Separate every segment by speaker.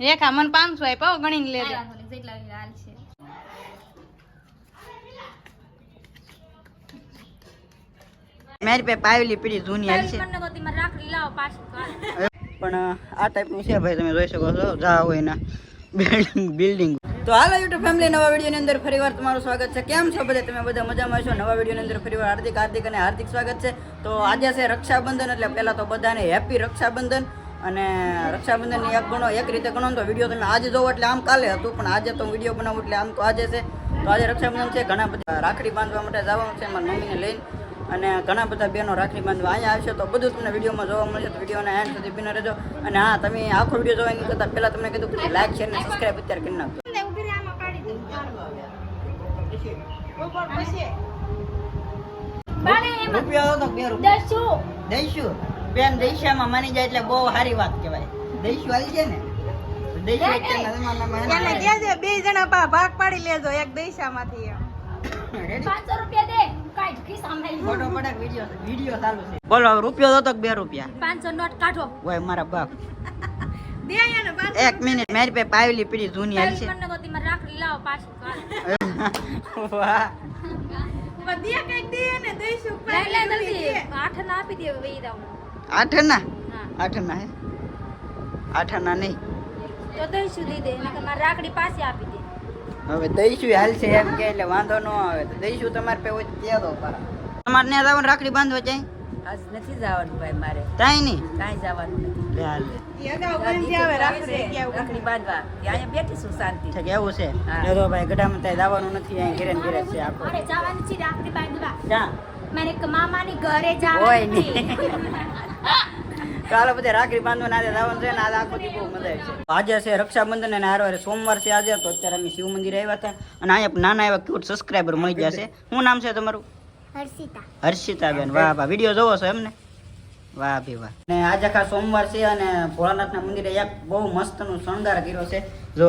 Speaker 1: રેખા મને પાંચસો આપ્યો ગણીને લેજે.
Speaker 2: કાંઈ જેટલા હાલ છે.
Speaker 3: મારી પાસે પાવેલી પીડી જૂની હાલ છે. પણ આ ટાઈપનું છે ભાઈ તમે જોઈ શકો છો જા હોય ના બિલ્ડિંગ બિલ્ડિંગ તો હાલો યુટ્યુબ ફેમિલી નવા વિડીયોની અંદર ફરીવાર તમારું સ્વાગત છે. કેમ છો બધા? તમે બધા મજામાં છો નવા વિડીયોની અંદર ફરીવાર હાર્દિક હાર્દિક અને હાર્દિક સ્વાગત છે. તો આજે છે રક્ષાબંધન એટલે પહેલાં તો બધાને હેપી રક્ષાબંધન. અને રક્ષાબંધનની એક ગણો એક રીતે ગણો તો વીડિયો તમે આજે જોવો એટલે આમ કાલે હતું પણ આજે તો વીડિયો બનાવું એટલે આમ તો આજે છે. તો આજે રક્ષાબંધન છે ઘણા બધા રાખડી બાંધવા માટે જવાનું છે મારી મમ્મીને લઈને. અને ઘણા બધા બહેનો રાખડી બાંધવા અહીંયા આવશે તો બધું તમને વિડીયોમાં જોવા મળશે. તો વિડીયોના એન્ડ સુધી બિના રહેજો. અને હા તમે આખો વીડિયો જોવા એની કરતાં પહેલાં તમને કીધું કે લાઈક શેર અને સબસ્ક્રાઈબ અત્યારે કરી નાખજો. રૂપિયા. દઈશું. બેન દઈશામાં માની જાય એટલે બહુ સારી વાત કહેવાય. દઈશું આવી છે ને?
Speaker 1: બે જણા ભાગ પાડી લેજો એક દૈસામાંથી એમ.
Speaker 3: Ready?
Speaker 2: પાંચસો રૂપિયા દે કાંઈ ખિસ્સામાં લઈ લો.
Speaker 3: ફોટો પડાક વીડિયો વીડિયો ચાલુ છે. બોલો રૂપિયો બે રૂપિયા?
Speaker 2: પાંચસો નોટ કાઢો.
Speaker 3: ઓય મારા બાપ. એક મિનિટ મારી પાસે પાવેલી પીડી જૂની હાલ છે
Speaker 2: રાખડી લાવો પાછું
Speaker 3: વાહ.
Speaker 1: દે ને દઈશું
Speaker 2: આઠ ના આપી દે વહી દઉં
Speaker 3: આઠ ના આઠ ના હે? આઠ ના નહીં.
Speaker 2: તો દઈશું દઈ દે નકર મારે રાખડી પાછી આપી દે.
Speaker 3: હવે દઈશું હાલ છે એમ કે એટલે વાંધો ન આવે. તો દઈશું તમારે પે હોય તો દો પારા તમારે ત્યાં જવાનું રાખડી બાંધવા જાય
Speaker 4: આજ નથી જવાનું ભાઈ મારે.
Speaker 3: કાંઈ નહીં?
Speaker 4: કાંઈ જવાનું નથી.
Speaker 3: લે હાલ
Speaker 4: ત્યાં
Speaker 3: ત્યાં જવાનું નથી અહીં ઘરે ને છે
Speaker 2: મારે જવાનું છે રાખડી બાંધવા. મારે મામાની ઘરે
Speaker 3: હોય
Speaker 2: જવાનું
Speaker 3: ચાલો બધે રાખડી બાંધવા આજે જવાનું છે ને આજે આખો દી બહુ મજા છે. આજે છે રક્ષાબંધન અને હારવારે સોમવાર છે આજે તો અત્યારે અમે શિવ મંદિર આવ્યા હતા. અને અહીંયા નાના એવા ક્યુટ સબસ્ક્રાઈબર મળી જશે છે. શું નામ છે તમારું?
Speaker 2: હર્ષિતા.
Speaker 3: હર્ષિતાબેન. વાહ વાહ વીડિયો જોવો છો એમને? વાહ ભી વાહ. ને આજે આખા સોમવાર છે અને ભોળાનાથના મંદિરે એક બહુ મસ્તનું શણગાર કર્યો છે. જો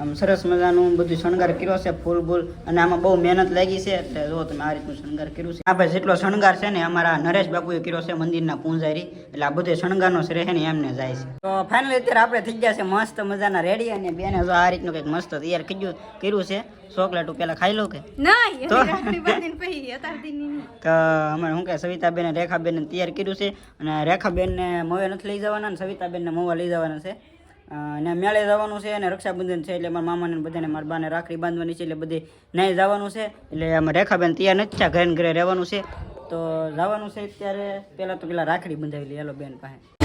Speaker 3: આમ સરસ મજાનું બધું શણગાર કર્યો છે ફૂલ બૂલ. અને આમાં બહુ મહેનત લાગી છે એટલે જો તમે આ રીતનું શણગાર કર્યું છે. આપણે જેટલો શણગાર છે ને અમારા નરેશ બાપુએ કર્યો છે મંદિરના પૂંજારી. એટલે આ બધે શણગારનો શ્રેહ ને એમને જાય છે. તો ફાઇનલી અત્યારે આપણે થઈ ગયા છે મસ્ત મજાના રેડી અને બેને જો આ રીતનું કંઈક મસ્ત તૈયાર કર્યું કર્યું છે. ચોકલેટ પેલા ખાઈ લો કે. તો? અમારે શું કે સવિતાબેન રેખાબેન તૈયાર કર્યું છે. અને રેખાબેનને મોવે નથી લઈ જવાના અને સવિતાબેનને મોવા લઈ જવાના છે. અને મેળે જવાનું છે અને રક્ષાબંધન છે એટલે મારા મામાને બધાને મારા બાને રાખડી બાંધવાની છે એટલે બધે નહીં જવાનું છે. એટલે અમે રેખાબેન તૈયાર નથી છે ઘરે ઘરે રહેવાનું છે. તો જવાનું છે અત્યારે. પહેલાં તો પેલા રાખડી બંધાવી લઈએ હેલો બેન પાસે.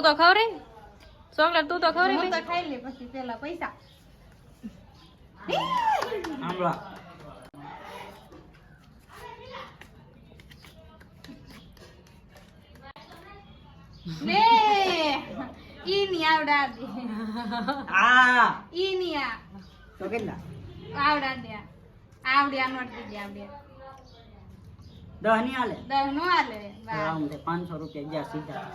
Speaker 1: તું તો ખવરે ચોકલેટ તું તો ખવરે હું તો ખાઈ લે પછી પેલા પૈસા.
Speaker 3: આમળા
Speaker 1: ની આવડા દે
Speaker 3: આ.
Speaker 1: ઈ ની આ.
Speaker 3: તો કેટલા?
Speaker 1: આવડા દે આવડ્યા આ નોટ દીધી આવડી
Speaker 3: દહની હાલે
Speaker 1: નો હાલે
Speaker 3: આમ તે પાંચસો રૂપિયા જ્યાં સીધા.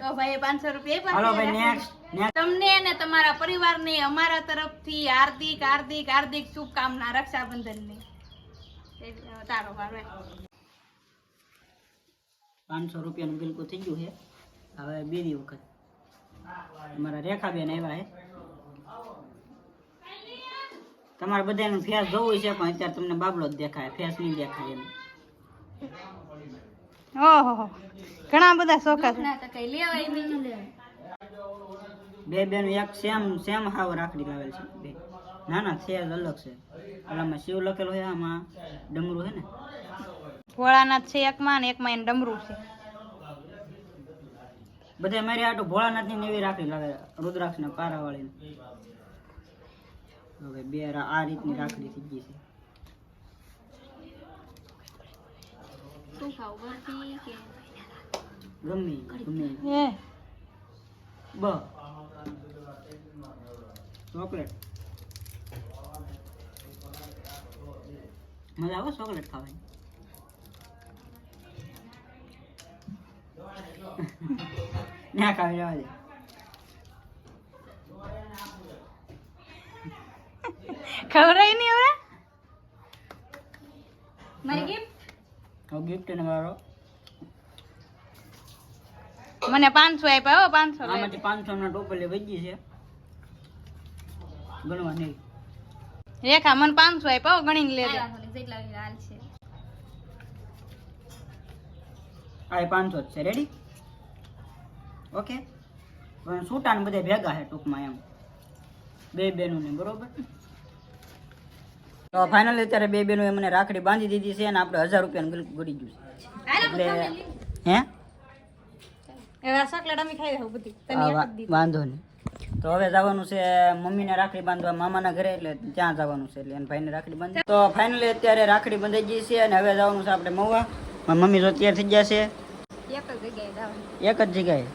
Speaker 1: તો ભાઈ પાંચસો રૂપિયા
Speaker 3: હાલો ભાઈ નેક્સ્ટ નેક્સ્ટ
Speaker 1: તમને અને તમારા પરિવારને અમારા તરફથી હાર્દિક હાર્દિક હાર્દિક શુભકામના રક્ષાબંધનની. તારો ભાવે
Speaker 3: પાંચસો રૂપિયાનું બિલકુલ થઈ ગયું છે. હવે બીજી વખત. અમારા રેખાબેન આવ્યા હે તમારે બધાનું ફેસ જોવું છે પણ અત્યારે તમને બાબલો જ દેખાય ફેસ નહીં દેખાય એમ.
Speaker 1: ઓહો ઘણા બધા શોખા
Speaker 2: ના
Speaker 3: બે બેન એક સેમ સેમ હાવ રાખડી લાવેલ છે. બે. ના ના છે જ અલગ છે. ઓલામાં શિવ લખેલો છે આમાં ડમરું છે ને?
Speaker 1: ભોળાનાથ છે એકમાં ને એકમાં એને ડમરું છે.
Speaker 3: બધે મારી આટો ભોળાનાથની એવી રાખડી લાવે રુદ્રાક્ષના પારાવાળી હવે બે આ રીતની રાખડી થઈ ગઈ છે
Speaker 2: શું ખાવું બરફી કે
Speaker 3: ગમે ઈ, ગમે ઈ.
Speaker 1: એ
Speaker 3: બ ચોકલેટ મજા આવે ચોકલેટ ખાવાની ના ખાવી જવા દે
Speaker 1: ખવડાય નહીં હવે મારી gift?
Speaker 3: ગિફ્ટ ને વાળો
Speaker 1: મને પાંચસો આપ્યા હો પાંચસો
Speaker 3: આમાંથી પાંચસો ના ટોપલે વજી છે. ગણવા નહીં.
Speaker 1: રેખા મને પાંચસો આપ્યા હો ગણીને લેજે.
Speaker 3: આ એ પાંચસો જ છે. રેડી ઓકે પણ સૂટા ને બધા ભેગા છે ટૂંકમાં એમ. બે બેનું ને બરોબર? તો ફાઇનલી અત્યારે બે બેનો મને રાખડી બાંધી દીધી છે અને આપણે હજાર રૂપિયાનું ગળી ગયું છે. એટલે હે. વાંધો નહીં. તો હવે જવાનું છે મમ્મીને રાખડી બાંધવા મામાના ઘરે એટલે ત્યાં જવાનું છે એટલે ભાઈને રાખડી બાંધી તો ફાઇનલી અત્યારે રાખડી બંધાઈ ગઈ છે અને હવે જવાનું છે આપણે મહુવા. મમ્મી તો તૈયાર થઈ ગયા છે.
Speaker 2: એક જ જગ્યાએ.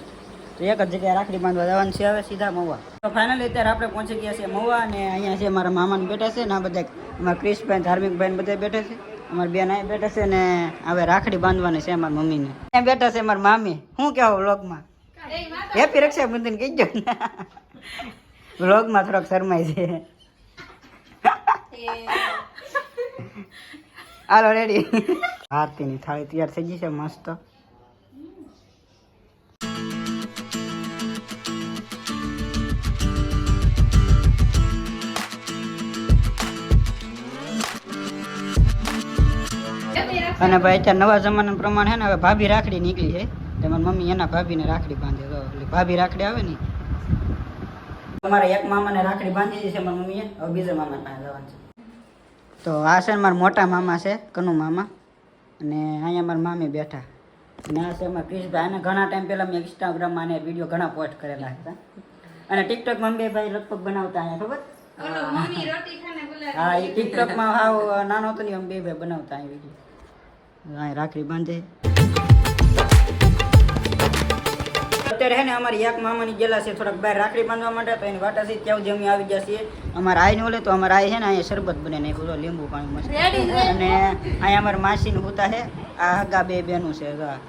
Speaker 3: તો એક જ જગ્યાએ રાખડી બાંધવા જવાનું છે હવે સીધા મહુવા. તો ફાઇનલી અત્યારે આપણે પહોંચી ગયા છે મહુવા અને અહીંયા છે મારા મામાને બેઠા છે ને આ બધા અમારા ક્રિશભાઈ ધાર્મિકભાઈ ભાઈ બધા બેઠા છે. અમારી બેન અહીં બેઠા છે ને હવે રાખડી બાંધવાની છે અમારા મમ્મીને. ત્યાં બેઠા છે મારી મામી. શું કહેવો વ્લોગમાં? હેપી રક્ષાબંધન કહી ને. વ્લોગમાં થોડોક શરમાય છે. હાલો રેડી આરતીની થાળી તૈયાર થઈ ગઈ છે મસ્ત. અને ભાઈ અત્યારે નવા જમાના પ્રમાણે હે ને હવે ભાભી રાખડી નીકળી છે. તો મારી મમ્મી એના ભાભીને રાખડી બાંધે તો એટલે ભાભી રાખડી આવે ને. અમારા એક મામાને રાખડી બાંધી છે મારી મમ્મીએ. હવે બીજા મામા પાસે જવાનું છે. તો આ છે ને મારા મોટા મામા છે કનુ મામા. અને અહીંયા મારા મામી બેઠા. આ છે અમારા ક્રિશભાઈ અને ઘણા ટાઈમ પહેલાં મેં ઇન્સ્ટાગ્રામમાં અને વીડિયો ઘણા પોસ્ટ કરેલા હતા. અને ટિકટોકમાં બે ભાઈ લગભગ બનાવતા અહીંયા ખબર. હા એ ટિકટોકમાં હાવ નાનો હતો ને એમ બે ભાઈ બનાવતા અહીં વીડિયો અહીં રાખડી બાંધે. અત્યારે હે ને અમારી એક મામાની ગેલા છે થોડાક બહાર રાખડી બાંધવા માટે તો એની વાટા છે ત્યાં જમી આવી ગયા અમારે અમારા આઈ ઓલે તો અમારે આઈ છે ને અહીંયા શરબત બને નાખ્યું બોલો લીંબુ પાણી મસ્ત. અને અહીંયા અમારા માસીનું હોતા છે આ હગા બે બેનું છે હગા. આ.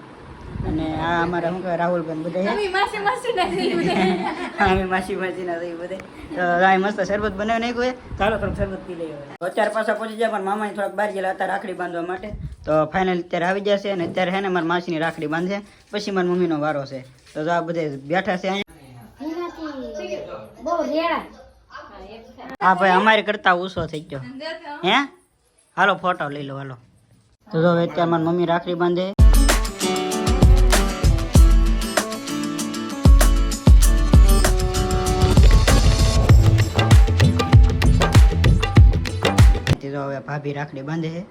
Speaker 3: અને આ અમારા શું કહેવાય રાહુલ બધા છે
Speaker 1: મમ્મી માસી માસી બધા.
Speaker 3: અમે માસી માસી ના થઈ બધે. તો આ મસ્ત શરબત બનાવી નાખ્યું હોય ચાલો થોડુંક શરબત પી લઈએ અત્યારે પાછા પહોંચી જાય પણ મામાની થોડાક બહાર ગયેલા હતા રાખડી બાંધવા માટે. તો ફાઇનલ અત્યારે આવી જશે અને અત્યારે હે ને મારા માસીની રાખડી બાંધે, પછી મારા મમ્મીનો વારો છે. તો આ બધે બેઠા છે હા, ભાઈ, અમારી કરતા ઓછો થઈ ગયો. હે? હાલો ફોટો લઈ લો, હાલો. તો જો અત્યારે મારી મમ્મી રાખડી બાંધે. હવે ભાભી રાખડી બાંધે છે.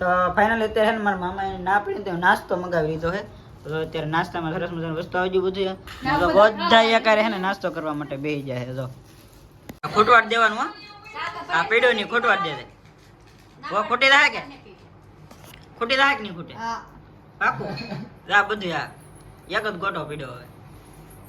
Speaker 3: તો ફાઇનલ અત્યારે છે ને મારા મામાએ ના પડી તો નાસ્તો મંગાવી લીધો છે. તો અત્યારે નાસ્તામાં સરસ મજાની વસ્તુ આવી બધું. તો બધા એકારે છે ને નાસ્તો કરવા માટે બેસી જાય જો. આ ખોટવાટ દેવાનું હા. આ પીડો ની ખોટવાટ દે દે ખોટી રહે કે? ખોટી રહે કે નહીં ખોટી? પાકું? આ બધું આ એક જ ગોટો પીડો હવે.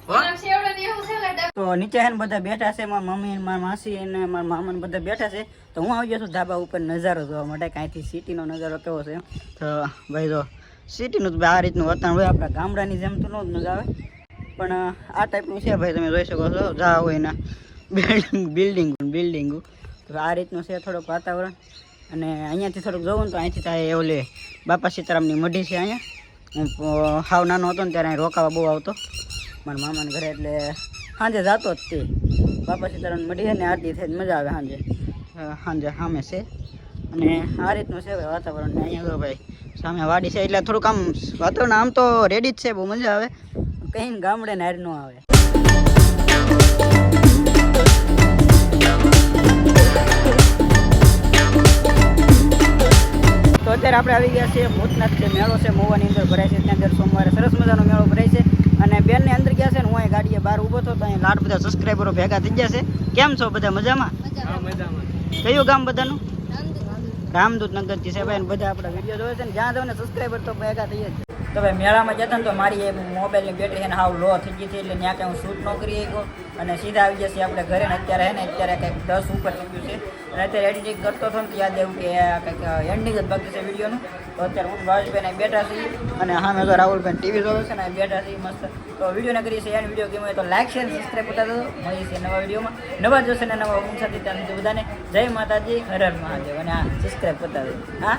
Speaker 3: તો નીચે હે બધા બેઠા છે મારા મમ્મી મારા માસી અને મારા મામા બધા બેઠા છે. તો હું આવી ગયો છું ધાબા ઉપર નજારો જોવા માટે કાંઈથી સિટીનો નજારો કેવો છે તો ભાઈ જો સિટીનું તો આ રીતનું વાતાવરણ હોય આપણા ગામડાની જેમ તો ન જ મજા આવે. પણ આ ટાઈપનું છે ભાઈ તમે જોઈ શકો છો જા હોય એના બિલ્ડિંગ બિલ્ડિંગ બિલ્ડિંગ તો આ રીતનું છે થોડુંક વાતાવરણ. અને અહીંયાથી થોડુંક જોઉં ને તો અહીંથી થાય ઓલે બાપા સીતારામની મઢી છે અહીંયા. હું હાવ નાનો હતો ને ત્યારે અહીં રોકાવા બહુ આવતો. મારા મામાના ઘરે એટલે સાંજે જાતો જ તે. બાપા સીતારામ મળી ને આરતી થાય તો મજા આવે સાંજે. સાંજે સામે છે. અને આ રીતનું છે ભાઈ વાતાવરણ ને અહીંયા ભાઈ. સામે વાડી છે એટલે થોડુંક આમ વાતાવરણ આમ તો રેડી જ છે બહુ મજા આવે. કઈ ગામડે નાર ન આવે. તો અત્યારે આપણે આવી ગયા છીએ ભૂતનાથ જે મેળો છે મોવાની અંદર ભરાય છે. ત્યાં અંદર સોમવારે સરસ મજાનો મેળો ભરાય છે. અને બેનને અંદર ગયા છે ને હું અહીં ગાડીએ બહાર ઊભો હતો તો અહીં લાડ બધા સબસ્ક્રાઈબરો ભેગા થઈ ગયા છે. કેમ છો બધા મજામાં? કયું ગામ બધાનું? રામદૂત. નગરથી છે ભાઈ બધા આપણા વીડિયો જોવે છે ને જ્યાં જાવ ને સબસ્ક્રાઈબર તો ભેગા થઈ જ. તો ભાઈ મેળામાં જતા ને તો મારી એ મોબાઈલની બેટરી છે ને હાવ લો થઈ ગઈ હતી એટલે ત્યાં કંઈ હું શૂટ ન કરી ગયો અને સીધા આવી જશે આપણે ઘરે ને અત્યારે હે ને અત્યારે કંઈક દસ ઉપર ગયું છે. અને અત્યારે એડિટિંગ કરતો હતો ને યાદ એવું કે કંઈક એન્ડિંગ જ બાકી છે વિડીયોનું તો અત્યારે હું ભાવેશભાઈ અહીં બેઠા છીએ અને સામે તો રાહુલભાઈ ટીવી જોવે છે ને બેઠા છીએ મસ્ત. તો વિડીયોને કરીએ છે એન્ડ વીડિયો ગમે તો લાઈક શેર સબસ્ક્રાઈબ કરતા દો મળીએ છીએ નવા વિડીયોમાં નવા જોશે ને નવા ઊંચા ત્યાં બધાને. જય માતાજી, હર હર મહાદેવ. અને હા સબસ્ક્રાઈબ કરતા દો હા?